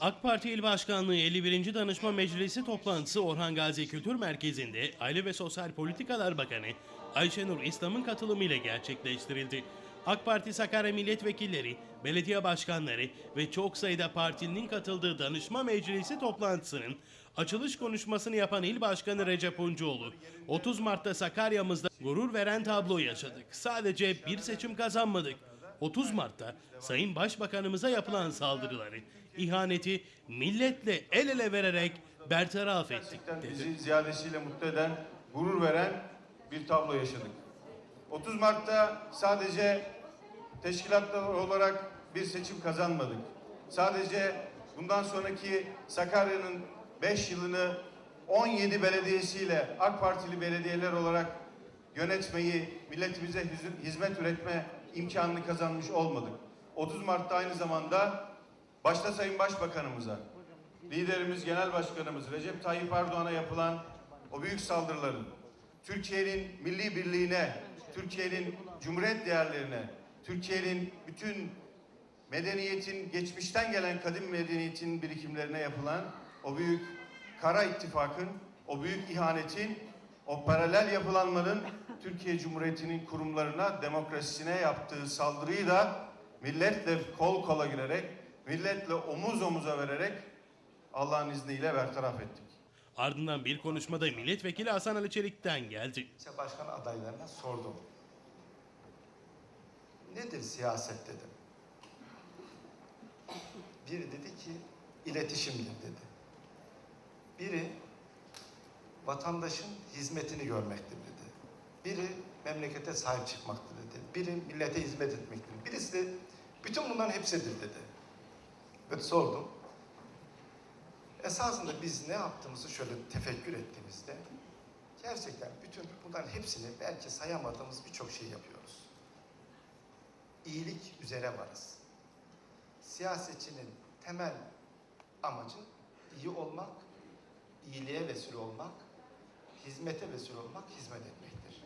AK Parti İl Başkanlığı 51. Danışma Meclisi toplantısı Orhan Gazi Kültür Merkezi'nde Aile ve Sosyal Politikalar Bakanı Ayşenur İslam'ın katılımıyla gerçekleştirildi. AK Parti Sakarya milletvekilleri, belediye başkanları ve çok sayıda partinin katıldığı danışma meclisi toplantısının açılış konuşmasını yapan İl Başkanı Recep Uncuoğlu, 30 Mart'ta Sakarya'mızda gurur veren tablo yaşadık. Sadece bir seçim kazanmadık. 30 Mart'ta Sayın Başbakanımıza yapılan saldırıları, ihaneti milletle el ele vererek bertaraf ettik dedi. bizi ziyadesiyle mutlu eden, gurur veren bir tablo yaşadık. 30 Mart'ta sadece teşkilatlar olarak bir seçim kazanmadık. Sadece bundan sonraki Sakarya'nın 5 yılını 17 belediyesiyle AK Partili belediyeler olarak yönetmeyi, milletimize hizmet üretme imkanını kazanmış olmadık. 30 Mart'ta aynı zamanda başta Sayın Başbakanımıza, liderimiz, genel başkanımız Recep Tayyip Erdoğan'a yapılan o büyük saldırıların Türkiye'nin milli birliğine, Türkiye'nin cumhuriyet değerlerine, Türkiye'nin bütün medeniyetin, geçmişten gelen kadim medeniyetin birikimlerine yapılan o büyük kara ittifakın, o büyük ihanetin, o paralel yapılanmanın Türkiye Cumhuriyeti'nin kurumlarına, demokrasisine yaptığı saldırıyı da milletle kol kola girerek, milletle omuz omuza vererek Allah'ın izniyle bertaraf ettik. Ardından bir konuşmada milletvekili Hasan Ali Çelik'ten geldi. İlçe başkan adaylarına sordum. Nedir siyaset dedim. Biri dedi ki iletişimdir dedi. Biri vatandaşın hizmetini görmektir dedi. Biri memlekete sahip çıkmaktır dedi. Biri millete hizmet etmektir. Birisi de bütün bunların hepsidir dedi. Ve sordum. Esasında biz ne yaptığımızı şöyle tefekkür ettiğimizde gerçekten bütün bunların hepsini belki sayamadığımız birçok şey yapıyoruz. İyilik üzere varız. Siyasetçinin temel amacı iyi olmak, iyiliğe vesile olmak, hizmete vesile olmak, hizmet etmektir.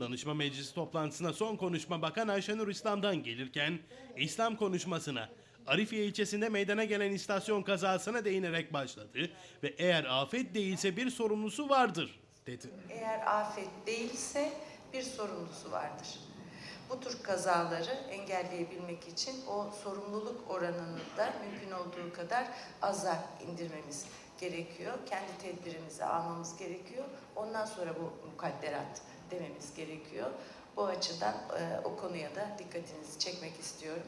Danışma Meclisi toplantısına son konuşma Bakan Ayşenur İslam'dan gelirken İslam konuşmasına Arifiye ilçesinde meydana gelen istasyon kazasına değinerek başladı ve eğer afet değilse bir sorumlusu vardır dedi. Eğer afet değilse bir sorumlusu vardır. Bu tür kazaları engelleyebilmek için o sorumluluk oranını da mümkün olduğu kadar aza indirmemiz gerekiyor. Kendi tedbirimizi almamız gerekiyor. Ondan sonra bu mukadderat dememiz gerekiyor. Bu açıdan e, o konuya da dikkatinizi çekmek istiyorum.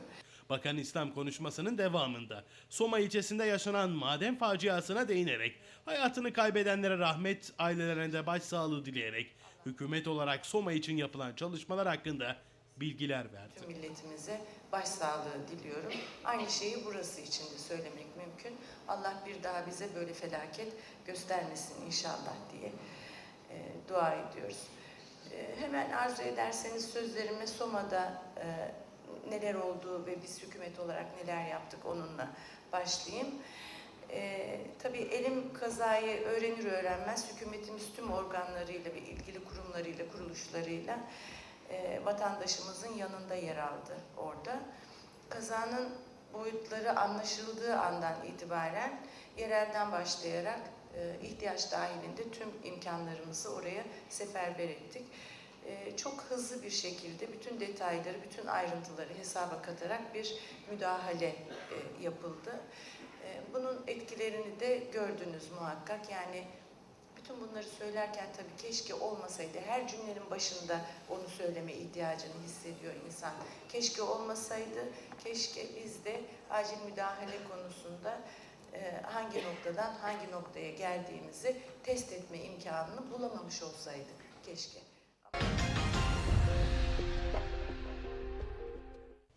Bakan İslam konuşmasının devamında Soma ilçesinde yaşanan maden faciasına değinerek hayatını kaybedenlere rahmet, ailelerine de başsağlığı dileyerek hükümet olarak Soma için yapılan çalışmalar hakkında bilgiler verdi. Tüm milletimize başsağlığı diliyorum. Aynı şeyi burası için de söylemek mümkün. Allah bir daha bize böyle felaket göstermesin inşallah diye e, dua ediyoruz. E, hemen arzu ederseniz sözlerime Soma'da e, neler oldu ve biz hükümet olarak neler yaptık onunla başlayayım. E, tabii elim kazayı öğrenir öğrenmez hükümetimiz tüm organlarıyla ve ilgili kurumlarıyla, kuruluşlarıyla e, vatandaşımızın yanında yer aldı orada. Kazanın boyutları anlaşıldığı andan itibaren yerelden başlayarak e, ihtiyaç dahilinde tüm imkanlarımızı oraya seferber ettik. E, çok hızlı bir şekilde bütün detayları, bütün ayrıntıları hesaba katarak bir müdahale e, yapıldı. E, bunun etkilerini de gördünüz muhakkak. Yani bütün bunları söylerken tabii keşke olmasaydı. Her cümlenin başında onu söyleme ihtiyacını hissediyor insan. Keşke olmasaydı, keşke biz de acil müdahale konusunda hangi noktadan hangi noktaya geldiğimizi test etme imkanını bulamamış olsaydık. Keşke.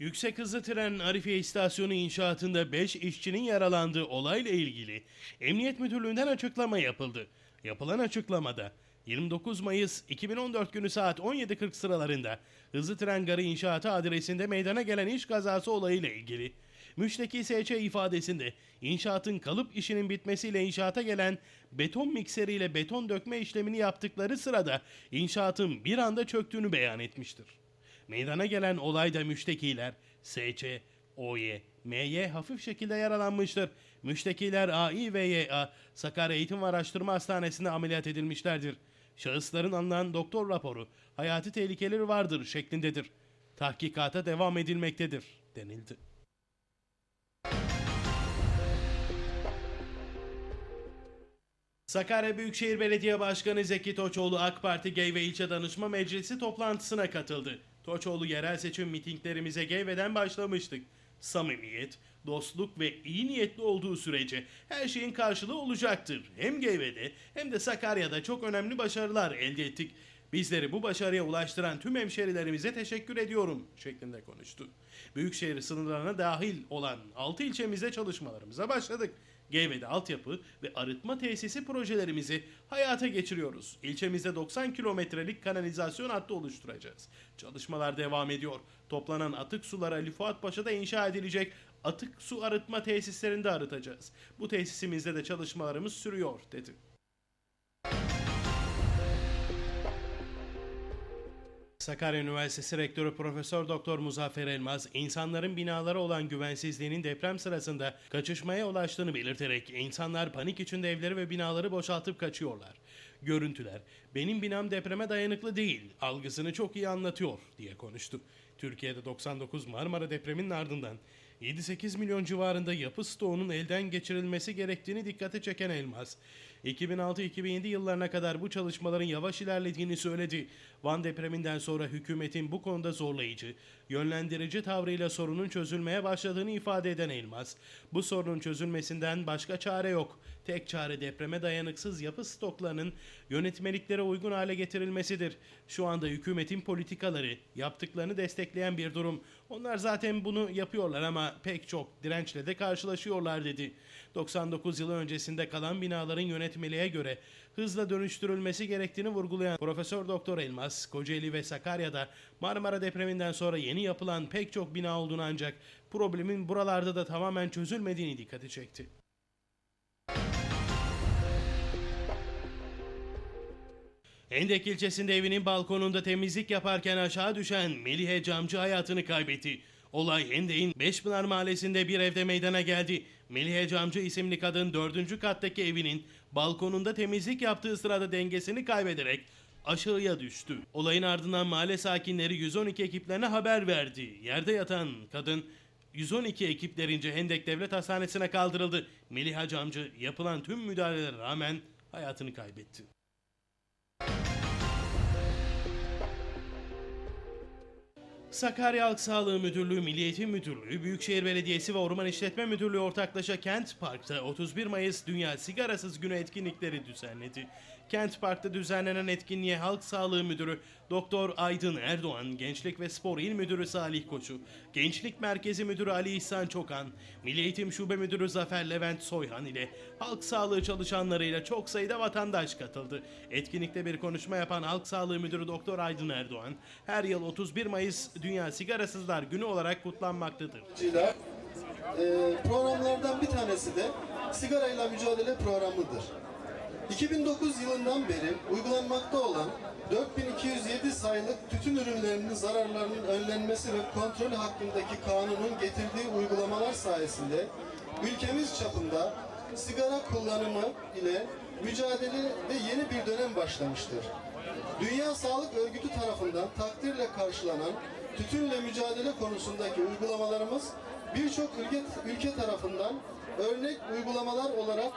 Yüksek hızlı tren Arifiye istasyonu inşaatında 5 işçinin yaralandığı olayla ilgili Emniyet Müdürlüğü'nden açıklama yapıldı. Yapılan açıklamada 29 Mayıs 2014 günü saat 17.40 sıralarında hızlı tren garı inşaatı adresinde meydana gelen iş kazası olayıyla ilgili Müşteki SC ifadesinde inşaatın kalıp işinin bitmesiyle inşaata gelen beton mikseriyle beton dökme işlemini yaptıkları sırada inşaatın bir anda çöktüğünü beyan etmiştir. Meydana gelen olayda müştekiler SC, OY, MY hafif şekilde yaralanmıştır. Müştekiler AI ve YA Sakarya Eğitim ve Araştırma Hastanesi'nde ameliyat edilmişlerdir. Şahısların alınan doktor raporu hayati tehlikeleri vardır şeklindedir. Tahkikata devam edilmektedir denildi. Sakarya Büyükşehir Belediye Başkanı Zeki Toçoğlu AK Parti Geyve İlçe Danışma Meclisi toplantısına katıldı. Toçoğlu yerel seçim mitinglerimize Geyve'den başlamıştık. Samimiyet, dostluk ve iyi niyetli olduğu sürece her şeyin karşılığı olacaktır. Hem Geyve'de hem de Sakarya'da çok önemli başarılar elde ettik. Bizleri bu başarıya ulaştıran tüm hemşerilerimize teşekkür ediyorum şeklinde konuştu. Büyükşehir sınırlarına dahil olan 6 ilçemizde çalışmalarımıza başladık. Geyve'de altyapı ve arıtma tesisi projelerimizi hayata geçiriyoruz. İlçemizde 90 kilometrelik kanalizasyon hattı oluşturacağız. Çalışmalar devam ediyor. Toplanan atık suları Ali Fuat Paşa'da inşa edilecek atık su arıtma tesislerinde arıtacağız. Bu tesisimizde de çalışmalarımız sürüyor dedi. Sakarya Üniversitesi Rektörü Profesör Doktor Muzaffer Elmaz, insanların binalara olan güvensizliğinin deprem sırasında kaçışmaya ulaştığını belirterek insanlar panik içinde evleri ve binaları boşaltıp kaçıyorlar. Görüntüler, benim binam depreme dayanıklı değil, algısını çok iyi anlatıyor diye konuştu. Türkiye'de 99 Marmara depreminin ardından 7-8 milyon civarında yapı stoğunun elden geçirilmesi gerektiğini dikkate çeken Elmaz, 2006-2007 yıllarına kadar bu çalışmaların yavaş ilerlediğini söyledi. Van depreminden sonra hükümetin bu konuda zorlayıcı, yönlendirici tavrıyla sorunun çözülmeye başladığını ifade eden Elmas, bu sorunun çözülmesinden başka çare yok. Tek çare depreme dayanıksız yapı stoklarının yönetmeliklere uygun hale getirilmesidir. Şu anda hükümetin politikaları, yaptıklarını destekleyen bir durum. Onlar zaten bunu yapıyorlar ama pek çok dirençle de karşılaşıyorlar dedi. 99 yılı öncesinde kalan binaların yönetmeliğe göre hızla dönüştürülmesi gerektiğini vurgulayan Profesör Doktor Elmas, Kocaeli ve Sakarya'da Marmara depreminden sonra yeni yapılan pek çok bina olduğunu ancak problemin buralarda da tamamen çözülmediğini dikkati çekti. Hendek ilçesinde evinin balkonunda temizlik yaparken aşağı düşen Melihe Camcı hayatını kaybetti. Olay Hendek'in Beşpınar mahallesinde bir evde meydana geldi. Melihe Camcı isimli kadın dördüncü kattaki evinin balkonunda temizlik yaptığı sırada dengesini kaybederek aşağıya düştü. Olayın ardından mahalle sakinleri 112 ekiplerine haber verdi. Yerde yatan kadın 112 ekiplerince Hendek Devlet Hastanesi'ne kaldırıldı. Meliha Camcı yapılan tüm müdahalelere rağmen hayatını kaybetti. Sakarya Halk Sağlığı Müdürlüğü, Milli Eğitim Müdürlüğü, Büyükşehir Belediyesi ve Orman İşletme Müdürlüğü ortaklaşa Kent Park'ta 31 Mayıs Dünya Sigarasız Günü etkinlikleri düzenledi. Kent Park'ta düzenlenen etkinliğe Halk Sağlığı Müdürü Doktor Aydın Erdoğan, Gençlik ve Spor İl Müdürü Salih Koçu, Gençlik Merkezi Müdürü Ali İhsan Çokan, Milli Eğitim Şube Müdürü Zafer Levent Soyhan ile halk sağlığı çalışanlarıyla çok sayıda vatandaş katıldı. Etkinlikte bir konuşma yapan Halk Sağlığı Müdürü Doktor Aydın Erdoğan, her yıl 31 Mayıs Dünya Sigarasızlar Günü olarak kutlanmaktadır. e, programlardan bir tanesi de sigarayla mücadele programıdır. 2009 yılından beri uygulanmakta olan 4207 sayılı tütün ürünlerinin zararlarının önlenmesi ve kontrolü hakkındaki kanunun getirdiği uygulamalar sayesinde ülkemiz çapında sigara kullanımı ile mücadele ve yeni bir dönem başlamıştır. Dünya Sağlık Örgütü tarafından takdirle karşılanan tütünle mücadele konusundaki uygulamalarımız birçok ülke, ülke tarafından örnek uygulamalar olarak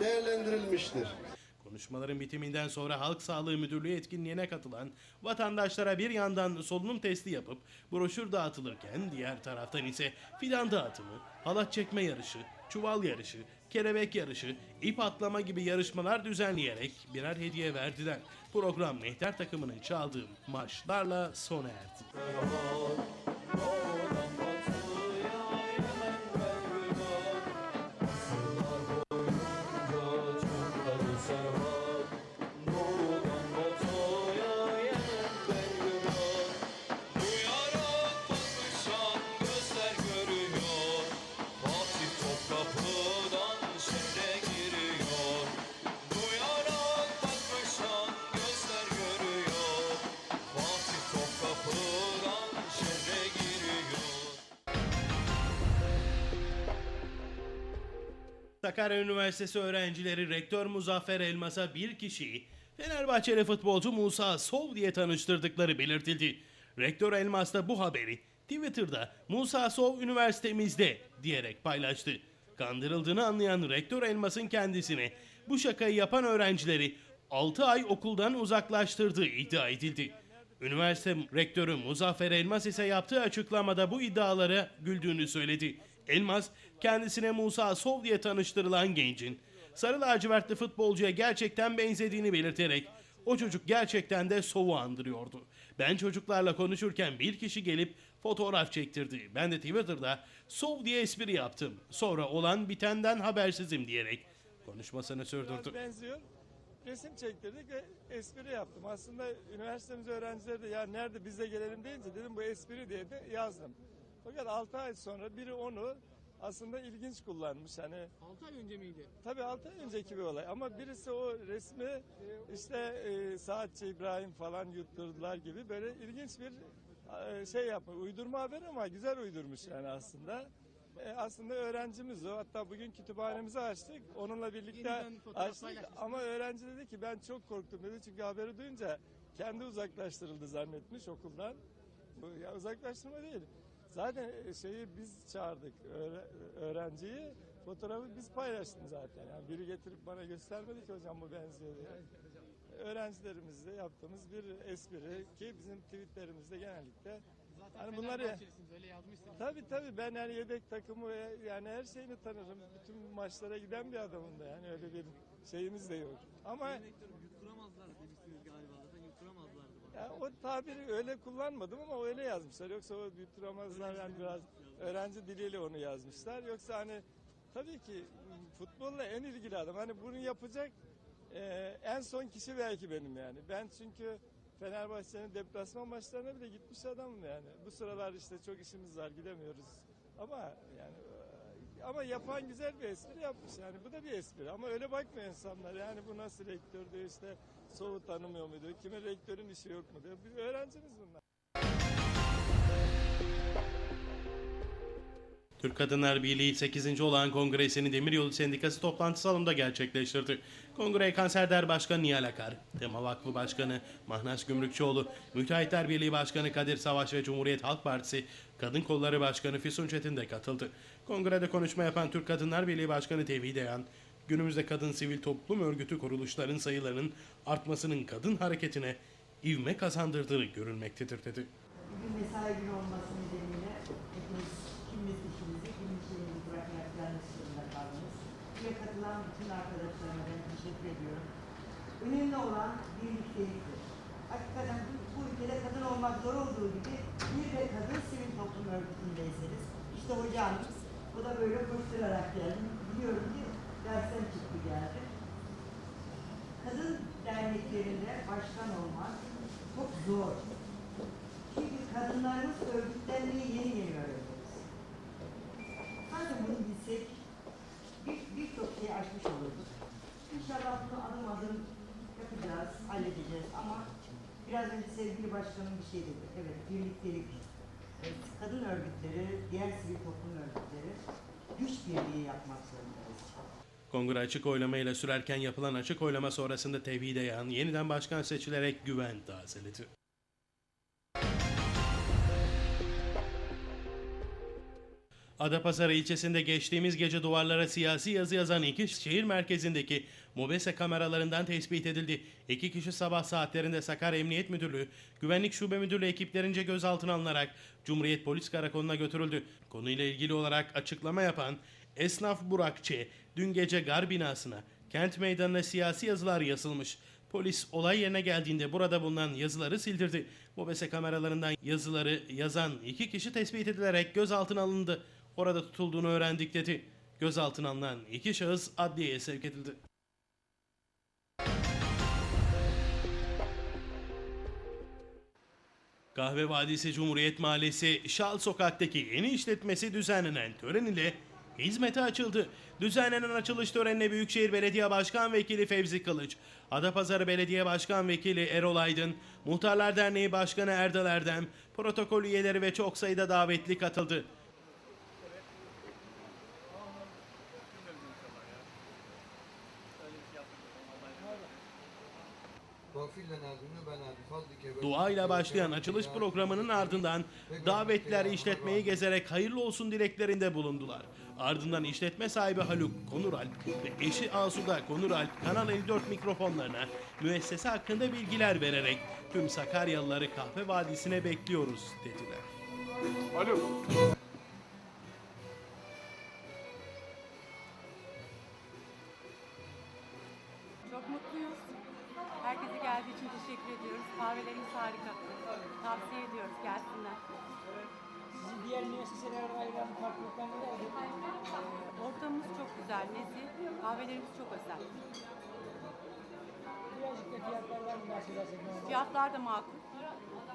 değerlendirilmiştir. Konuşmaların bitiminden sonra Halk Sağlığı Müdürlüğü etkinliğine katılan vatandaşlara bir yandan solunum testi yapıp broşür dağıtılırken diğer taraftan ise fidan dağıtımı, halat çekme yarışı, çuval yarışı, kelebek yarışı, ip atlama gibi yarışmalar düzenleyerek birer hediye verdiler. Program mehter takımının çaldığı marşlarla sona erdi. Sakarya Üniversitesi öğrencileri Rektör Muzaffer Elmas'a bir kişiyi Fenerbahçeli futbolcu Musa Sov diye tanıştırdıkları belirtildi. Rektör Elmas da bu haberi Twitter'da Musa Sov üniversitemizde diyerek paylaştı. Kandırıldığını anlayan Rektör Elmas'ın kendisine bu şakayı yapan öğrencileri 6 ay okuldan uzaklaştırdığı iddia edildi. Üniversite rektörü Muzaffer Elmas ise yaptığı açıklamada bu iddialara güldüğünü söyledi. Elmas, kendisine Musa Sov diye tanıştırılan gencin sarı lacivertli futbolcuya gerçekten benzediğini belirterek o çocuk gerçekten de Sov'u andırıyordu. Ben çocuklarla konuşurken bir kişi gelip fotoğraf çektirdi. Ben de Twitter'da Sov diye espri yaptım. Sonra olan bitenden habersizim diyerek konuşmasını sürdürdü. Biraz benziyor. Resim çektirdik ve espri yaptım. Aslında üniversitemiz öğrencileri de ya nerede biz de gelelim deyince dedim bu espri diye de yazdım. Fakat 6 ay sonra biri onu aslında ilginç kullanmış. Hani 6 ay önce miydi? tabii 6 ay önceki bir olay ama birisi o resmi işte e, Saatçi İbrahim falan yutturdular gibi böyle ilginç bir e, şey yapmış. Uydurma haber ama güzel uydurmuş yani aslında. E, aslında öğrencimiz o. Hatta bugün kütüphanemizi açtık. Onunla birlikte Yeniden fotoğraf açtık. Ama öğrenci dedi ki ben çok korktum dedi. Çünkü haberi duyunca kendi uzaklaştırıldı zannetmiş okuldan. Bu ya uzaklaştırma değil. Zaten e, şeyi biz çağırdık öğre- öğrenciyi. Fotoğrafı biz paylaştık zaten. Yani biri getirip bana göstermedi ki hocam bu benziyor diye. Öğrencilerimizle yaptığımız bir espri ki bizim tweetlerimizde genellikle Zaten Hani bunları- öyle yazmışsınız. Tabii tabii ben yani yedek takımı yani her şeyini tanırım. Bütün maçlara giden bir adamım da yani öyle bir şeyimiz de yok. Ama yutturamazlardı bana. ya o tabiri öyle kullanmadım ama öyle yazmışlar. Yoksa o yutturamazlar yani biraz öğrenci diliyle onu yazmışlar. Yoksa hani tabii ki futbolla en ilgili adam. Hani bunu yapacak e, en son kişi belki benim yani. Ben çünkü Fenerbahçe'nin deplasman maçlarına bile gitmiş adamım yani. Bu sıralar işte çok işimiz var gidemiyoruz. Ama yani e, ama yapan güzel bir espri yapmış yani. Bu da bir espri ama öyle bakmıyor insanlar. Yani bu nasıl rektör diyor işte soğuk tanımıyor mu. Kimin rektörün işi yok mu diyor. Bir öğrencimiz bunlar. Türk Kadınlar Birliği 8. olan kongresini Demiryolu Sendikası toplantı salonunda gerçekleştirdi. Kongreye Kanserder Başkanı Nihal Akar, Tema Vakfı Başkanı Mahnas Gümrükçoğlu, Müteahhitler Birliği Başkanı Kadir Savaş ve Cumhuriyet Halk Partisi Kadın Kolları Başkanı Füsun Çetin de katıldı. Kongrede konuşma yapan Türk Kadınlar Birliği Başkanı Tevhid Eyan, günümüzde kadın sivil toplum örgütü kuruluşların sayılarının artmasının kadın hareketine ivme kazandırdığı görülmektedir dedi. Bugün mesai günü olması nedeniyle hepiniz kiminiz işinizi, kiminiz şeyinizi bırakarak gelmek zorunda kaldınız. Buraya katılan bütün arkadaşlarıma ben teşekkür ediyorum. Önemli olan birlikteliktir. Hakikaten bu, bu ülkede kadın olmak zor olduğu gibi bir de kadın sivil toplum örgütündeyseniz, işte hocamız, bu da böyle koşturarak geldi. Biliyorum ki dersten çıktı geldi. Kadın derneklerinde başkan olmak çok zor. Çünkü kadınlarımız örgütlenmeyi yeni yeni öğreniyoruz. Sadece bunu bilsek bir- birçok şeyi aşmış olurduk. İnşallah bunu adım adım yapacağız, halledeceğiz ama biraz önce sevgili başkanım bir şey dedi. Evet, birliktelik. Evet, kadın örgütleri, diğer sivil toplum örgütleri güç birliği yapmak zorundayız. Kongre açık oylamayla sürerken yapılan açık oylama sonrasında Tevhid Eyan yeniden başkan seçilerek güven tazeledi. Adapazarı ilçesinde geçtiğimiz gece duvarlara siyasi yazı yazan iki şehir merkezindeki mobese kameralarından tespit edildi. İki kişi sabah saatlerinde Sakarya Emniyet Müdürlüğü, Güvenlik Şube Müdürlüğü ekiplerince gözaltına alınarak Cumhuriyet Polis Karakolu'na götürüldü. Konuyla ilgili olarak açıklama yapan Esnaf Burak Ç. dün gece gar binasına, kent meydanına siyasi yazılar yazılmış. Polis olay yerine geldiğinde burada bulunan yazıları sildirdi. Mobese kameralarından yazıları yazan iki kişi tespit edilerek gözaltına alındı. Orada tutulduğunu öğrendik dedi. Gözaltına alınan iki şahıs adliyeye sevk edildi. Kahve Vadisi Cumhuriyet Mahallesi Şal Sokak'taki yeni işletmesi düzenlenen tören ile hizmete açıldı. Düzenlenen açılış törenine Büyükşehir Belediye Başkan Vekili Fevzi Kılıç, Adapazarı Belediye Başkan Vekili Erol Aydın, Muhtarlar Derneği Başkanı Erdal Erdem, protokol üyeleri ve çok sayıda davetli katıldı. Dua ile başlayan açılış programının ardından davetliler işletmeyi gezerek hayırlı olsun dileklerinde bulundular. Ardından işletme sahibi Haluk Konuralp ve eşi Asuda Konuralp Kanal 54 mikrofonlarına müessese hakkında bilgiler vererek tüm Sakaryalıları Kahve Vadisi'ne bekliyoruz dediler. Çok Herkese geldiği için teşekkür ediyoruz. Kahvelerimiz harika. Tavsiye ediyoruz gelsinler. Sizin diğer müesseselere ayıran farklılıklar nelerdir? Ortamımız çok güzel, nezih. Kahvelerimiz çok özel. Birazcık da fiyatlardan bahsedersek? Fiyatlar da makul.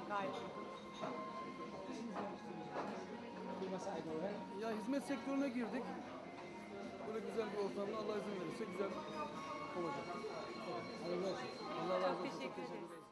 Gayet. Firma sahibi olarak. Ya hizmet sektörüne girdik. Böyle güzel bir ortamda Allah izin verirse güzel olacak. Allah razı Çok olsun. teşekkür ederiz.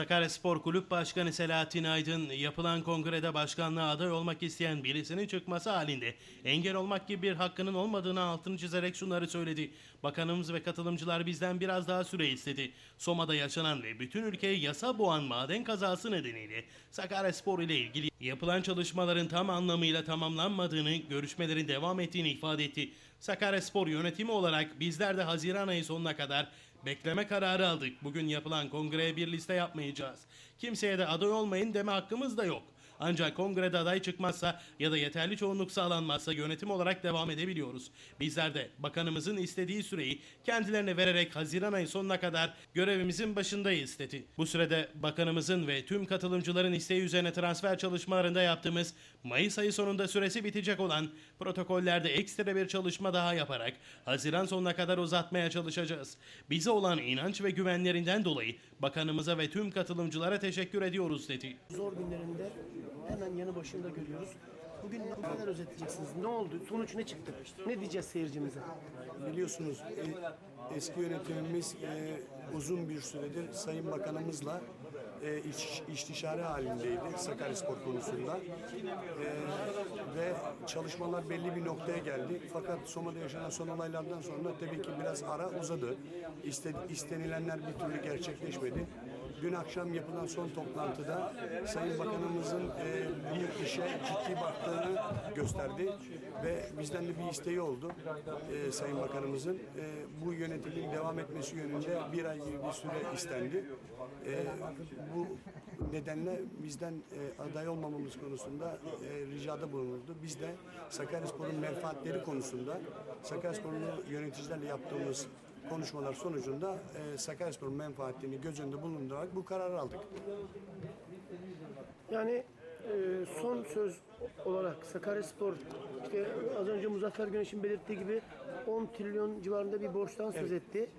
Sakarya Spor Kulüp Başkanı Selahattin Aydın yapılan kongrede başkanlığa aday olmak isteyen birisinin çıkması halinde engel olmak gibi bir hakkının olmadığını altını çizerek şunları söyledi. Bakanımız ve katılımcılar bizden biraz daha süre istedi. Soma'da yaşanan ve bütün ülkeyi yasa boğan maden kazası nedeniyle Sakarya Spor ile ilgili yapılan çalışmaların tam anlamıyla tamamlanmadığını, görüşmelerin devam ettiğini ifade etti. Sakarya Spor yönetimi olarak bizler de Haziran ayı sonuna kadar Bekleme kararı aldık. Bugün yapılan kongreye bir liste yapmayacağız. Kimseye de aday olmayın deme hakkımız da yok. Ancak kongrede aday çıkmazsa ya da yeterli çoğunluk sağlanmazsa yönetim olarak devam edebiliyoruz. Bizler de bakanımızın istediği süreyi kendilerine vererek Haziran ayı sonuna kadar görevimizin başındayız dedi. Bu sürede bakanımızın ve tüm katılımcıların isteği üzerine transfer çalışmalarında yaptığımız Mayıs ayı sonunda süresi bitecek olan protokollerde ekstra bir çalışma daha yaparak Haziran sonuna kadar uzatmaya çalışacağız. Bize olan inanç ve güvenlerinden dolayı bakanımıza ve tüm katılımcılara teşekkür ediyoruz dedi. zor günlerinde hemen yanı başında görüyoruz. Bugün neler özetleyeceksiniz? Ne oldu? Sonuç ne çıktı? Ne diyeceğiz seyircimize? Biliyorsunuz e, eski yönetimimiz e, uzun bir süredir Sayın Bakanımızla e, iş, istişare halindeydi Sakaryaspor konusunda. E, ve çalışmalar belli bir noktaya geldi. Fakat Soma'da yaşanan son olaylardan sonra tabii ki biraz ara uzadı. İste, istenilenler bir türlü gerçekleşmedi. Dün akşam yapılan son toplantıda Sayın Bakanımızın e, bu işe ciddi baktığını gösterdi ve bizden de bir isteği oldu e, Sayın Bakanımızın. E, bu yönetimin devam etmesi yönünde bir ay gibi bir süre istendi. E, bu nedenle bizden e, aday olmamamız konusunda e, ricada bulunuldu. Biz de Sakaryaspor'un menfaatleri konusunda Sakaryaspor'un yöneticilerle yaptığımız konuşmalar sonucunda e, Sakaryaspor'un menfaatini göz önünde bulundurarak bu kararı aldık. Yani e, son söz olarak Sakaryaspor işte az önce Muzaffer Güneş'in belirttiği gibi 10 trilyon civarında bir borçtan söz etti.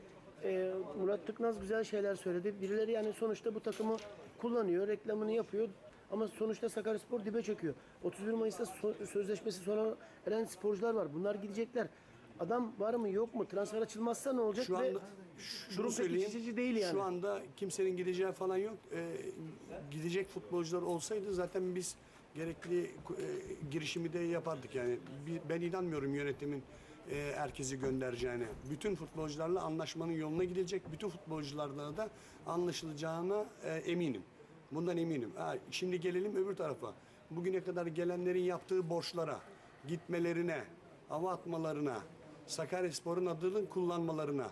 E, Murat Tıknaz güzel şeyler söyledi. Birileri yani sonuçta bu takımı kullanıyor, reklamını yapıyor. Ama sonuçta Sakaryaspor dibe çöküyor. 31 Mayıs'ta so- sözleşmesi sona eren sporcular var. Bunlar gidecekler. Adam var mı yok mu? Transfer açılmazsa ne olacak? Şu anda şunu durum pek söyleyeyim. değil yani. Şu anda kimsenin gideceği falan yok. Ee, gidecek futbolcular olsaydı zaten biz gerekli e, girişimi de yapardık yani. Ben inanmıyorum yönetimin e, herkesi göndereceğine. Bütün futbolcularla anlaşmanın yoluna gidecek. Bütün futbolcularla da anlaşılacağına e, eminim. Bundan eminim. Ha, şimdi gelelim öbür tarafa. Bugüne kadar gelenlerin yaptığı borçlara, gitmelerine, hava atmalarına, Sakaryaspor'un adının kullanmalarına.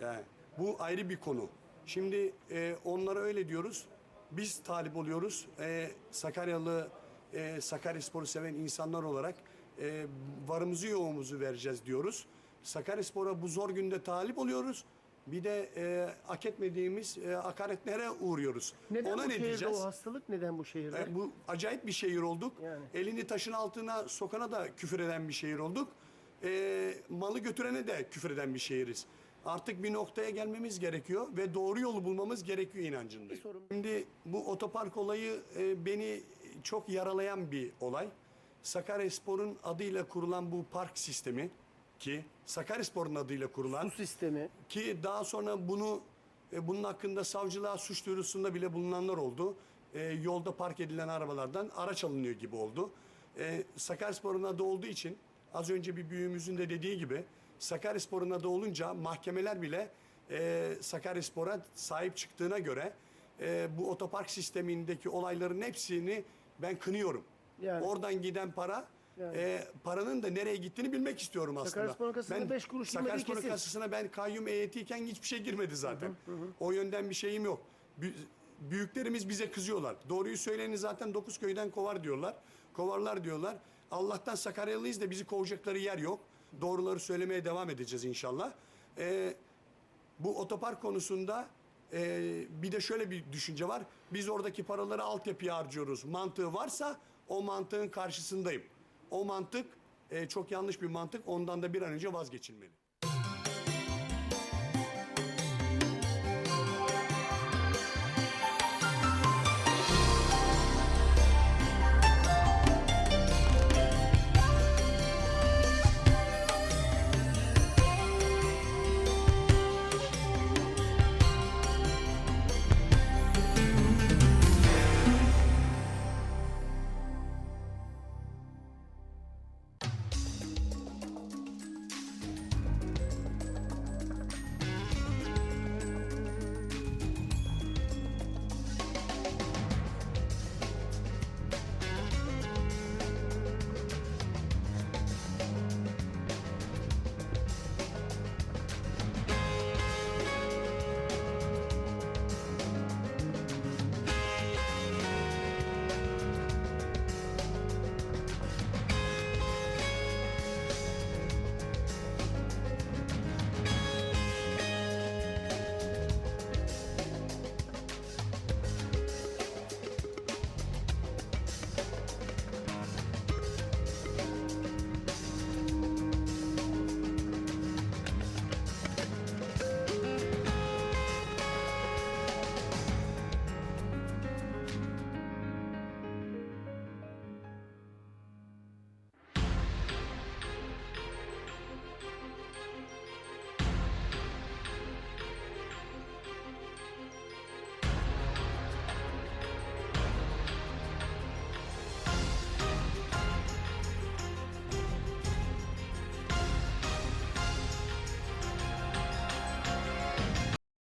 Yani bu ayrı bir konu. Şimdi e, onlara öyle diyoruz. Biz talip oluyoruz. E, Sakaryalı, e, Sakaryaspor'u seven insanlar olarak e, varımızı yoğumuzu vereceğiz diyoruz. Sakaryaspor'a bu zor günde talip oluyoruz. Bir de e, hak etmediğimiz e, hakaretlere uğruyoruz. Neden Ona bu ne şehirde diyeceğiz? o hastalık neden bu şehirde? E, bu acayip bir şehir olduk. Yani. Elini taşın altına sokana da küfür eden bir şehir olduk. E, malı götürene de küfür eden bir şehiriz. Artık bir noktaya gelmemiz gerekiyor ve doğru yolu bulmamız gerekiyor inancındayım. Şimdi bu otopark olayı e, beni çok yaralayan bir olay. Sakaryaspor'un adıyla kurulan bu park sistemi ki Sakaryaspor'un adıyla kurulan Su sistemi. ki daha sonra bunu E, bunun hakkında savcılığa suç duyurusunda bile bulunanlar oldu. E, yolda park edilen arabalardan araç alınıyor gibi oldu. E, Sakaryaspor'un adı olduğu için az önce bir büyüğümüzün de dediği gibi Sakaryaspor'un adı olunca mahkemeler bile e, Sakaryaspor'a sahip çıktığına göre e, bu otopark sistemindeki olayların hepsini ben kınıyorum. Yani. Oradan giden para Yani. e, paranın da nereye gittiğini bilmek istiyorum aslında. Sakaryaspor'un kasasına Ben beş kuruş girmediği Sakaryaspor'un kasasına ben kayyum heyetiyken hiçbir şey girmedi zaten. O yönden bir şeyim yok. Bü- Büyüklerimiz bize kızıyorlar. Doğruyu söyleyeni zaten dokuz köyden kovar diyorlar. Kovarlar diyorlar. Allah'tan Sakaryalıyız da bizi kovacakları yer yok. Doğruları söylemeye devam edeceğiz inşallah. Ee, bu otopark konusunda e, bir de şöyle bir düşünce var. Biz oradaki paraları altyapıya harcıyoruz. Mantığı varsa o mantığın karşısındayım. O mantık e, çok yanlış bir mantık. Ondan da bir an önce vazgeçilmeli.